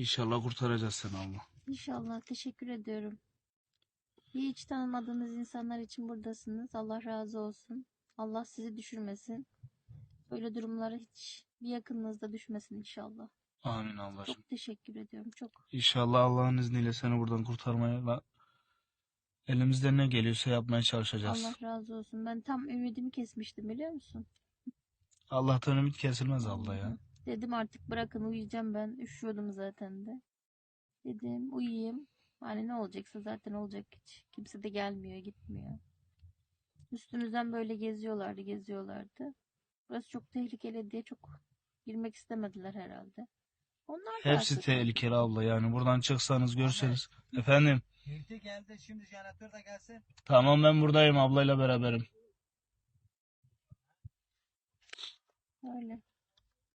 İnşallah kurtaracağız seni abla. İnşallah. Teşekkür ediyorum. Hiç tanımadığınız insanlar için buradasınız. Allah razı olsun. Allah sizi düşürmesin. Böyle durumlara hiç bir yakınınızda düşmesin inşallah. Amin ablacığım. Çok teşekkür ediyorum. Çok. İnşallah Allah'ın izniyle seni buradan kurtarmaya ve elimizden ne geliyorsa yapmaya çalışacağız. Allah razı olsun. Ben tam ümidimi kesmiştim biliyor musun? Allah'tan ümit kesilmez abla ya. Dedim artık bırakın uyuyacağım ben. Üşüyordum zaten de. Dedim uyuyayım. Hani ne olacaksa zaten olacak hiç. Kimse de gelmiyor gitmiyor. Üstümüzden böyle geziyorlardı geziyorlardı. Burası çok tehlikeli diye çok girmek istemediler herhalde. Onlar da Hepsi artık- tehlikeli abla yani buradan çıksanız görseniz. Efendim Girdi geldi şimdi jeneratör de gelsin. tamam ben buradayım ablayla beraberim. Öyle.